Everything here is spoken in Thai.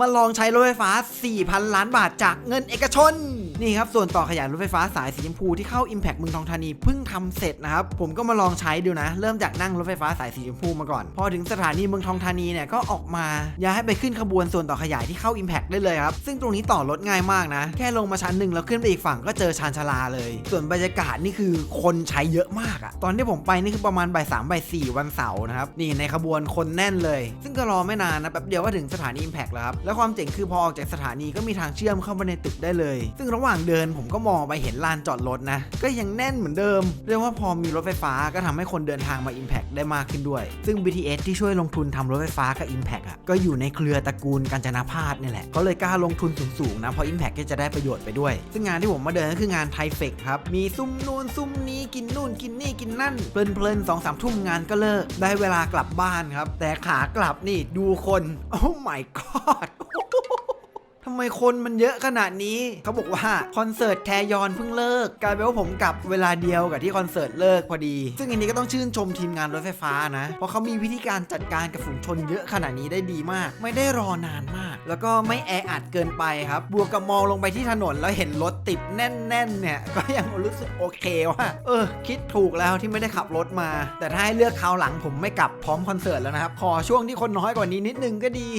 มาลองใช้รถไฟฟ้า 4,000 ล้านบาทจากเงินเอกชน นี่ครับส่วนต่อขยายรถไฟฟ้าสายสีชมพูที่เข้า Impact เมืองทองธานีเพิ่งทำเสร็จนะครับผมก็มาลองใช้ดูนะ เริ่มจากนั่งรถไฟฟ้าสายสีชมพูมาก่อน พอถึงสถานีเมืองทองธานีเนี่ยก็ออกมาอย่าให้ไปขึ้นขบวนส่วนต่อขยายที่เข้า Impact ได้เลยครับซึ่งตรงนี้ต่อรถง่ายมากนะ แค่ลงมาชั้นหนึ่งแล้วขึ้นไปอีกฝั่งก็เจอชานชาลาเลย ส่วนบรรยากาศนี่คือคนใช้เยอะมากอะตอนที่ผมไปนี่คือประมาณบ่ายสามบ่ายสี่วันเสาร์นะครับนี่ในขบวนคนแน่นเลย ซึ่งก็รอไม่นานนะแป๊บเดียวก็ถึงสถานี Impact แล้วครับแล้วความเจ๋งคือพอออกจากสถานีก็มีทางเชื่อมเข้ามาในตึกได้เลย ซึ่งระหว่างว่างเดินผมก็มองไปเห็นลานจอดรถนะ ก็ยังแน่นเหมือนเดิม เรียกว่าพอมีรถไฟฟ้าก็ทำให้คนเดินทางมา Impact ได้มากขึ้นด้วย ซึ่ง BTS ที่ช่วยลงทุนทำรถไฟฟ้ากับ Impact อะก็อยู่ในเครือตระกูลกาญจนาพาสนี่แหละเขาเลยกล้าลงทุนสูงๆนะเพราะ Impact ก็จะได้ประโยชน์ไปด้วย ซึ่งงานที่ผมมาเดินก็คืองานไทเฟกครับมีซุ่มนู่นซุ่มนี้กินนู่นกินนี่กินนั่นเพลินๆสองสามทุ่มงานก็เลิกได้เวลากลับบ้านครับ แต่ขากลับนี่ดูคนโอ้ my god ทำไมคนมันเยอะขนาดนี้ เขาบอกว่าคอนเสิร์ตแทยอนเพิ่งเลิก กลายเป็นว่าผมกลับเวลาเดียวกับที่คอนเสิร์ตเลิกพอดี ซึ่งอันนี้ก็ต้องชื่นชมทีมงานรถไฟฟ้านะ เพราะเขามีวิธีการจัดการกับฝูงชนเยอะขนาดนี้ได้ดีมาก ไม่ได้รอนานมาก แล้วก็ไม่แออัดเกินไปครับ บวกกับมองลงไปที่ถนนแล้วเห็นรถติดแน่นๆเนี่ย ก็ยังรู้สึกโอเคว่า เออ คิดถูกแล้วที่ไม่ได้ขับรถมา แต่ถ้าให้เลือกคราวหลังผมไม่กลับพร้อมคอนเสิร์ตแล้วนะครับ ขอช่วงที่คนน้อยกว่านี้นิดนึงก็ดี